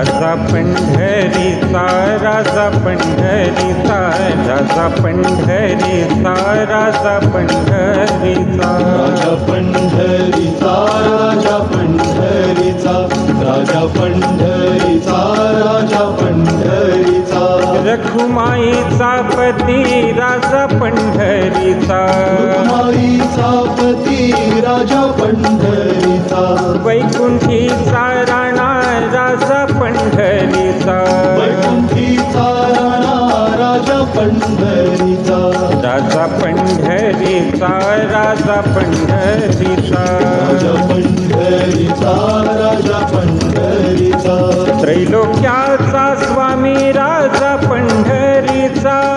राजा पंढरीचा राजा पंढरी राजा पंढरी राजा पंढरीचा राजा पंढरीचा राजा पंढरीचा राजा पंढरी राजा पंढरीचा रखुमाईचा पती राजा पंढरीचा रखुमाईचा पती राजा पंढरी पंढरीचा. राजा पंढरीचा राजा पंढरीचा. राजा पंढरीचा राजा पंढरीचा. त्रैलोक्याचा स्वामी राजा पंढरीचा.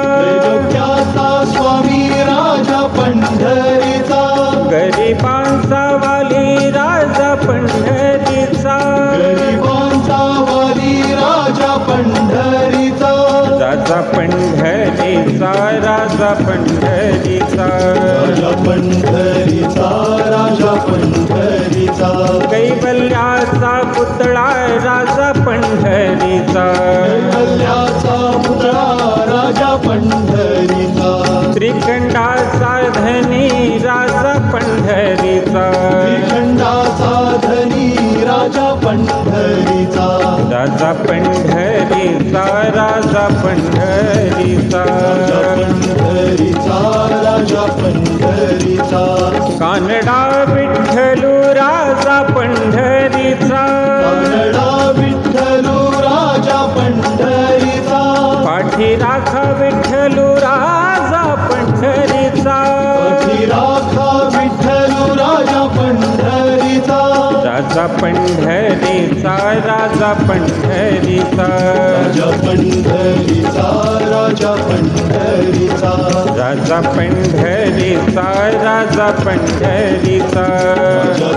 पंढरीचा राजा पंढरीचा. राजा पंढरीचा राजा पंढरीचा. कैवल्याचा पुतळा राजा पंढरीचा. कैवल्याचा पुतळा राजा पंढरीचा. त्रिखंडाचा धनी राजा पंढरीचा. श्रीखंडाचा धनी राजा पंढरीचा. राजा पंढरीचा राजा पंढरीचा. राजा पंढरीचा कानडा विठ्ठलू राजा पंढरीचा. कानडा विठ्ठलू राजा पंढरीचा पाठी राखा विठ्ठलू राजा पंढरीचा राखा विठ्ठलू राजा पंढरीचा राजा पंढरीचा. राजा पंढरीचा राजा पंढरीचा. राजा पंढरीचा राजा पंढरीचा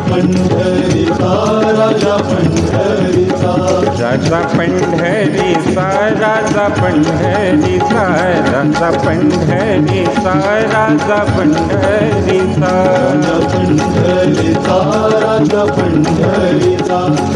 पंढरीचा राजा पंढरीचा राजा पंढरीचा राजा पंढरीचा राजा पंढरीचा राजा पंढरीचा पंढरीचा राजा पंढरीचा